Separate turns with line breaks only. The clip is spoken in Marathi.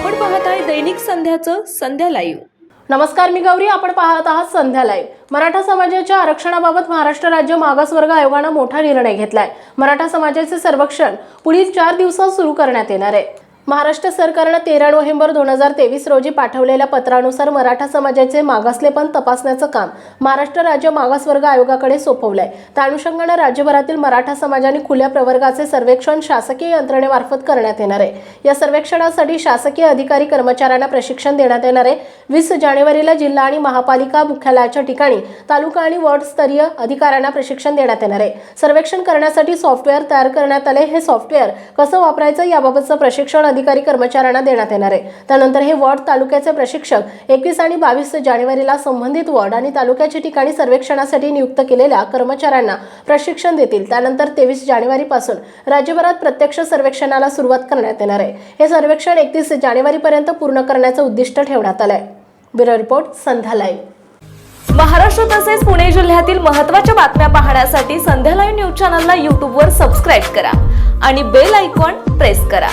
आपण बघत आहे दैनिक संध्याचं संध्या लाईव्ह
नमस्कार मी गौरी. आपण पाहत आहात संध्या लाईव्ह मराठा समाजाच्या आरक्षणाबाबत महाराष्ट्र राज्य मागासवर्ग आयोगानं मोठा निर्णय घेतलाय. मराठा समाजाचे सर्वेक्षण पुढील चार दिवसात सुरू करण्यात येणार आहे. महाराष्ट्र सरकारनं तेरा नोव्हेंबर दोन हजार तेवीस रोजी पाठवलेल्या पत्रानुसार मराठा समाजाचे मागासलेपण तपासण्याचं काम महाराष्ट्र राज्य मागासवर्ग आयोगाकडे सोपवलंय. त्या अनुषंगानं राज्यभरातील मराठा समाजाने खुल्या प्रवर्गाचे सर्वेक्षण शासकीय यंत्रणेमार्फत करण्यात येणार आहे. या सर्वेक्षणासाठी शासकीय अधिकारी कर्मचाऱ्यांना प्रशिक्षण देण्यात येणार आहे. वीस जानेवारीला जिल्हा आणि महापालिका मुख्यालयाच्या ठिकाणी तालुका आणि वॉर्डस्तरीय अधिकाऱ्यांना प्रशिक्षण देण्यात येणार आहे. सर्वेक्षण करण्यासाठी सॉफ्टवेअर तयार करण्यात आले हे सॉफ्टवेअर कसं वापरायचं याबाबतचं प्रशिक्षण अधिकारी कर्मचाऱ्यांना देण्यात येणार आहे. त्यानंतर हे वॉर्ड तालुक्याचे प्रशिक्षक एकवीस आणि बावीस जानेवारीला संबंधित वॉर्ड आणि तालुक्याच्या ठिकाणी सर्वेक्षणासाठी नियुक्त केलेल्या कर्मचाऱ्यांना प्रशिक्षण देतील. त्यानंतर तेवीस जानेवारीपासून राज्यभरात प्रत्यक्ष सर्वेक्षणाला सुरुवात करण्यात येणार आहे. हे सर्वेक्षण एकतीस जानेवारीपर्यंत पूर्ण करण्याचं उद्दिष्ट ठेवण्यात आलंय. Bureau report Sandhya live.
Maharashtra तसेच पुणे जिल्ह्यातील महत्त्वाच्या बातम्या पाहण्यासाठी संध्या लाईव्ह न्यूज चॅनलला यूट्यूबवर सबस्क्राईब करा आणि बेल आयकॉन प्रेस करा.